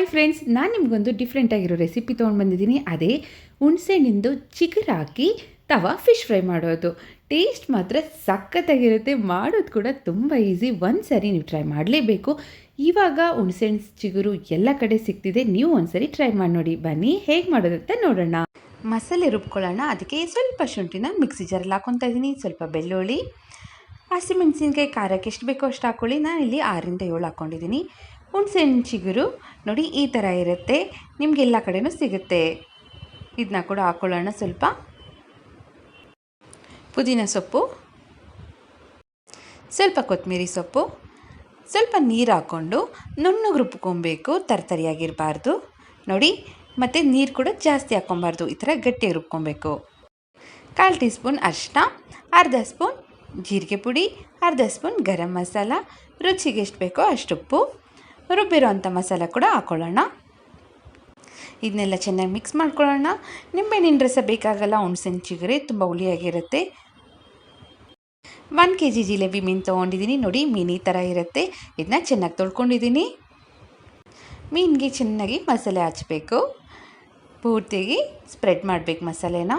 Hi friends ನಾನು ನಿಮಗೊಂದು ಡಿಫ್ರೆಂಟಾಗಿರೋ recipe ತೊಗೊಂಡು ಬಂದಿದ್ದೀನಿ. ಅದೇ ಹುಣಸೆಹಣ್ಣಿಂದು ಚಿಗುರು ಹಾಕಿ ತವಾ ಫಿಶ್ ಫ್ರೈ ಮಾಡೋದು. ಟೇಸ್ಟ್ ಮಾತ್ರ ಸಖತ್ತಾಗಿರುತ್ತೆ. ಮಾಡೋದು ಕೂಡ ತುಂಬ ಈಸಿ ಒಂದು ಸರಿ ನೀವು ಟ್ರೈ ಮಾಡಲೇಬೇಕು. ಇವಾಗ ಹುಣಸೆಹಣ್ಣು ಚಿಗುರು ಎಲ್ಲ ಕಡೆ ಸಿಗ್ತಿದೆ. ನೀವು ಒಂದ್ಸರಿ ಟ್ರೈ ಮಾಡಿ ನೋಡಿ. ಬನ್ನಿ, ಹೇಗೆ ಮಾಡೋದಂತ ನೋಡೋಣ. ಮಸಾಲೆ ರುಬ್ಕೊಳ್ಳೋಣ. ಅದಕ್ಕೆ ಸ್ವಲ್ಪ ಶುಂಠಿನ ಮಿಕ್ಸಿ ಜಾರಲ್ಲಿ ಹಾಕೊತಾ ಇದ್ದೀನಿ. ಸ್ವಲ್ಪ ಬೆಳ್ಳುಳ್ಳಿ ಹಸಿಮೆಣಸಿನ್ಕಾಯಿ ಖಾರಕ್ಕೆ ಎಷ್ಟು ಬೇಕೋ ಅಷ್ಟು ಹಾಕ್ಕೊಳ್ಳಿ ನಾನು ಇಲ್ಲಿ ಆರಿಂದ ಏಳು ಹಾಕ್ಕೊಂಡಿದ್ದೀನಿ ಹುಣಸೆಹಣ್ಣು ಚಿಗುರು ನೋಡಿ ಈ ಥರ ಇರುತ್ತೆ. ನಿಮ್ಗೆ ಎಲ್ಲ ಕಡೆನೂ ಸಿಗುತ್ತೆ. ಇದನ್ನ ಕೂಡ ಹಾಕ್ಕೊಳ್ಳೋಣ ಸ್ವಲ್ಪ. ಪುದೀನ ಸೊಪ್ಪು. ಸ್ವಲ್ಪ ಕೊತ್ತಂಬರಿ ಸೊಪ್ಪು. ಸ್ವಲ್ಪ ನೀರು ಹಾಕ್ಕೊಂಡು ನುಣ್ಣಗೆ ರುಬ್ಕೊಬೇಕು. ತರ್ತರಿಯಾಗಿರಬಾರ್ದು. ನೋಡಿ, ಮತ್ತು ನೀರು ಕೂಡ ಜಾಸ್ತಿ ಹಾಕ್ಕೊಬಾರ್ದು. ಈ ಥರ ಗಟ್ಟಿಯಾಗಿ ರುಬ್ಕೊಬೇಕು. ಕಾಲು ಟೀ ಸ್ಪೂನ್ ಅರಿಶಿನ ಅರ್ಧ ಸ್ಪೂನ್ ಜೀರಿಗೆ ಪುಡಿ, ಅರ್ಧ ಸ್ಪೂನ್ ಗರಂ ಮಸಾಲ. ರುಚಿಗೆ ಎಷ್ಟು ಬೇಕೋ ಅಷ್ಟು ಉಪ್ಪು. ರುಬ್ಬಿರೋ ಅಂಥ ಮಸಾಲ ಕೂಡ ಹಾಕ್ಕೊಳ್ಳೋಣ ಇದನ್ನೆಲ್ಲ ಚೆನ್ನಾಗಿ ಮಿಕ್ಸ್ ಮಾಡ್ಕೊಳ್ಳೋಣ. ನಿಂಬೆಹಣ್ಣಿನ ರಸ ಬೇಕಾಗಲ್ಲ ಹುಣ್ಸೆನ್ ಚಿಗರೆ ತುಂಬ ಹುಳಿಯಾಗಿರುತ್ತೆ. ಒನ್ ಕೆ ಜಿ ಜಿಲೇಬಿ ಮೀನು ತೊಗೊಂಡಿದ್ದೀನಿ. ನೋಡಿ, ಮೀನು ಈ ಥರ ಇರುತ್ತೆ. ಇದನ್ನ ಚೆನ್ನಾಗಿ ತೊಳ್ಕೊಂಡಿದ್ದೀನಿ. ಮೀನಿಗೆ ಚೆನ್ನಾಗಿ ಮಸಾಲೆ ಹಚ್ಚಬೇಕು ಪೂರ್ತಿಯಾಗಿ ಸ್ಪ್ರೆಡ್ ಮಾಡಬೇಕು ಮಸಾಲೆನ.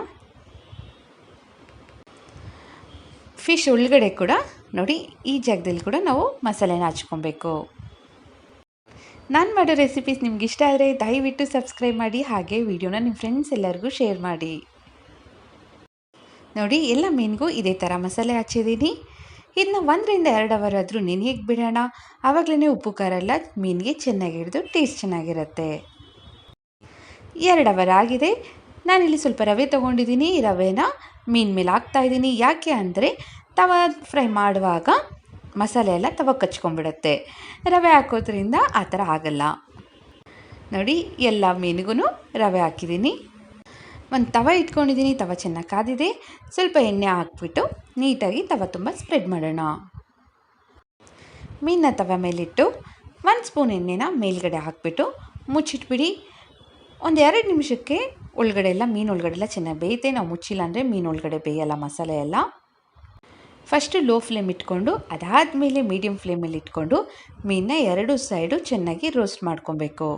ಫಿಶ್ ಒಳಗಡೆ ಕೂಡ, ನೋಡಿ, ಈ ಜಾಗದಲ್ಲಿ ಕೂಡ ನಾವು ಮಸಾಲೆನ ಹಚ್ಕೊಬೇಕು. ನಾನು ಮಾಡೋ ರೆಸಿಪೀಸ್ ನಿಮ್ಗೆ ಇಷ್ಟ ಆದರೆ ದಯವಿಟ್ಟು ಸಬ್ಸ್ಕ್ರೈಬ್ ಮಾಡಿ, ಹಾಗೆ ವಿಡಿಯೋನ ನಿಮ್ಮ ಫ್ರೆಂಡ್ಸ್ ಎಲ್ಲರಿಗೂ ಶೇರ್ ಮಾಡಿ. ನೋಡಿ, ಎಲ್ಲ ಮೀನಿಗೂ ಇದೇ ಥರ ಮಸಾಲೆ ಹಚ್ಚಿದ್ದೀನಿ. ಇದನ್ನ ಒಂದರಿಂದ ಎರಡು ಅವರ್ ಆದರೂ ನೆನೆಯಕ್ಕೆ ಬಿಡೋಣ? ಆವಾಗಲೇ ಉಪ್ಪು, ಖಾರ ಎಲ್ಲ ಮೀನಿಗೆ ಚೆನ್ನಾಗಿ ಹಿಡಿದು ಟೇಸ್ಟ್ ಚೆನ್ನಾಗಿರುತ್ತೆ. ಎರಡು ಅವರ್ ಆಗಿದೆ. ನಾನಿಲ್ಲಿ ಸ್ವಲ್ಪ ರವೆ ತೊಗೊಂಡಿದ್ದೀನಿ. ರವೆನ ಮೀನು ಮೇಲೆ ಹಾಕ್ತಾಯಿದ್ದೀನಿ ಯಾಕೆ ಅಂದರೆ, ತವ ಫ್ರೈ ಮಾಡುವಾಗ ಮಸಾಲೆ ಎಲ್ಲ ತವ ಕಚ್ಕೊಂಡ್ಬಿಡುತ್ತೆ. ರವೆ ಹಾಕೋದ್ರಿಂದ ಆ ಥರ ಆಗಲ್ಲ. ನೋಡಿ, ಎಲ್ಲ ಮೀನಿಗೂ ರವೆ ಹಾಕಿದ್ದೀನಿ. ಒಂದು ತವ ಇಟ್ಕೊಂಡಿದ್ದೀನಿ, ತವ ಚೆನ್ನಾಗಿ ಕಾದಿದೆ. ಸ್ವಲ್ಪ ಎಣ್ಣೆ ಹಾಕ್ಬಿಟ್ಟು ನೀಟಾಗಿ ತವ ತುಂಬ ಸ್ಪ್ರೆಡ್ ಮಾಡೋಣ. ಮೀನನ್ನ ತವ ಮೇಲಿಟ್ಟು ಒಂದು ಸ್ಪೂನ್ ಎಣ್ಣೆನ ಮೇಲ್ಗಡೆ ಹಾಕಿಬಿಟ್ಟು ಮುಚ್ಚಿಟ್ಬಿಡಿ. ಒಂದು ಎರಡು ನಿಮಿಷಕ್ಕೆ ಒಳಗಡೆ ಎಲ್ಲ ಮೀನು ಒಳಗಡೆ ಎಲ್ಲ ಚೆನ್ನಾಗಿ ಬೇಯುತ್ತೆ. ನಾವು ಮುಚ್ಚಿಲ್ಲ ಅಂದರೆ ಮೀನು ಒಳಗಡೆ ಬೇಯಲ್ಲ ಮಸಾಲೆ ಎಲ್ಲ. ಫಸ್ಟು ಲೋ ಫ್ಲೇಮ್ ಇಟ್ಕೊಂಡು, ಅದಾದಮೇಲೆ ಮೀಡಿಯಮ್ ಫ್ಲೇಮಲ್ಲಿ ಇಟ್ಕೊಂಡು, ಮೀನನ್ನ ಎರಡು ಸೈಡು ಚೆನ್ನಾಗಿ ರೋಸ್ಟ್ ಮಾಡ್ಕೊಬೇಕು.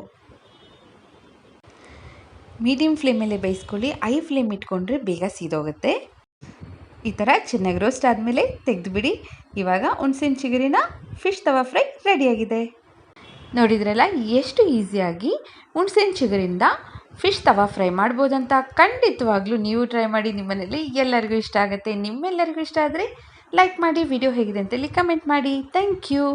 ಮೀಡಿಯಮ್ ಫ್ಲೇಮಲ್ಲೇ ಬೇಯಿಸ್ಕೊಳ್ಳಿ. ಐ ಫ್ಲೇಮ್ ಇಟ್ಕೊಂಡ್ರೆ ಬೇಗ ಸೀದೋಗುತ್ತೆ. ಈ ಥರ ಚೆನ್ನಾಗಿ ರೋಸ್ಟ್ ಆದಮೇಲೆ ತೆಗೆದುಬಿಡಿ. ಇವಾಗ ಹುಣ್ಸಿನ ಚಿಗುರಿನ ಫಿಶ್ ತವಾ ಫ್ರೈ ರೆಡಿಯಾಗಿದೆ. ನೋಡಿದ್ರಲ್ಲ, ಎಷ್ಟು ಈಸಿಯಾಗಿ ಹುಣ್ಸಿನ ಚಿಗುರಿಂದ ಫಿಶ್ ತವಾ ಫ್ರೈ ಮಾಡ್ಬೋದಂತ ಖಂಡಿತವಾಗ್ಲೂ ನೀವು ಟ್ರೈ ಮಾಡಿ. ನಿಮ್ಮನೇಲಿ ಎಲ್ಲರಿಗೂ ಇಷ್ಟ ಆಗುತ್ತೆ. ನಿಮ್ಮೆಲ್ಲರಿಗೂ ಇಷ್ಟ ಆದರೆ ಲೈಕ್ ಮಾಡಿ ವಿಡಿಯೋ ಹೇಗಿದೆ ಅಂತೇಳಿ ಕಮೆಂಟ್ ಮಾಡಿ. Thank you